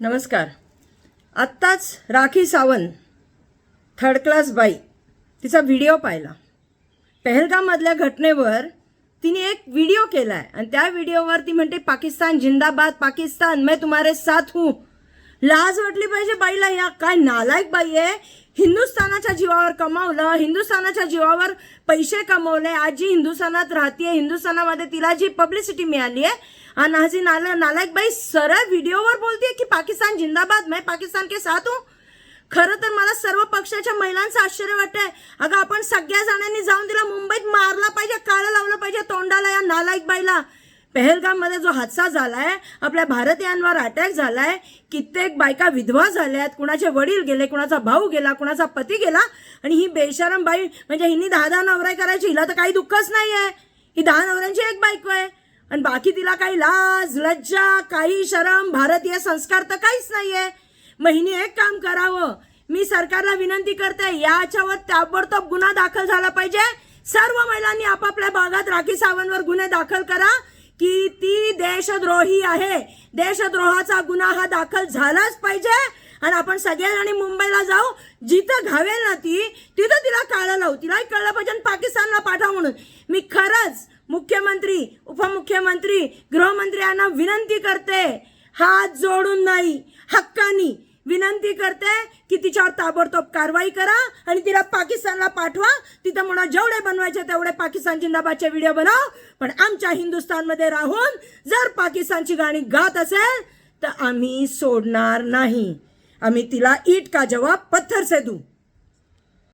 नमस्कार. आत्ताच Rakhi Sawant third class बाई तिचा व्हिडिओ पाहिला. पहलगाममधल्या घटनेवर तिने एक व्हिडिओ केला आहे आणि त्या व्हिडिओवर ती म्हणते पाकिस्तान जिंदाबाद पाकिस्तान मैं तुम्हारे साथ हूँ. लाज वाटली पाहिजे बाईला या. काय नालायक बाई आहे. हिंदुस्थानाच्या जीवावर कमावलं. हिंदुस्थानाच्या जीवावर पैसे कमवले. आज जी हिंदुस्थानात राहतीये. हिंदुस्थानामध्ये तिला जी पब्लिसिटी मिळाली आहे. आणि आज ही नाला नालायक बाई सरळ व्हिडिओवर बोलते की पाकिस्तान जिंदाबाद. मैं पाकिस्तान के साथ हूँ. खरं तर मला सर्व पक्षाच्या महिलांचं आश्चर्य वाटतंय. अगं आपण सगळ्या जणांनी जाऊन तिला मुंबईत मारला पाहिजे काळं लावलं पाहिजे तोंडाला या नालायक बाईला. पहलगाममध्ये जो हादसा झाला आहे आपल्या भारतीयांवर अटॅक झाला आहे कित्येक बायका विधवा झाल्या आहेत कुणाचे वडील गेले कुणाचा भाऊ गेला कुणाचा पती गेला आणि ही बेशरम बाई म्हणजे हिनी दहा दहा नवराई करायची हिला तर काही दुःखच नाही आहे ही दहा नवऱ्यांची एक बायको आहे. आणि बाकी तिला काही लाज लज्जा काही शरम भारतीय संस्कार तर काहीच नाहीये. मग हिने एक काम करावं. मी सरकारला विनंती करते याच्यावर ताबडतोब गुन्हा दाखल झाला पाहिजे. सर्व महिलांनी आपापल्या भागात राखी सावंतवर गुन्हे दाखल करा. की ती देशद्रोही आहे. देशद्रोहाचा गुन्हा हा दाखल झालाच पाहिजे. आणि आपण सगळ्यांनी मुंबईला जाऊ. जिथं घावेल ना ती तिथं तिला कळलं लावू. तिलाही कळलं पाहिजे आणि पाकिस्तानला पाठवा म्हणून. मी खरंच मुख्यमंत्री उपमुख्यमंत्री गृहमंत्र्यांना विनंती करते हात जोडून नाही हक्कानी. विनंती करते की तिच्यावर ताबडतोब कारवाई करा आणि तिला पाकिस्तानला पाठवा. तिथं म्हणा जेवढे बनवायचे तेवढे पाकिस्तान जिंदाबादचे व्हिडिओ बनव. पण आमच्या हिंदुस्थानमध्ये राहून जर पाकिस्तानची गाणी गात असेल तर आम्ही सोडणार नाही. आम्ही तिला ईट का जवाब पत्थर से दू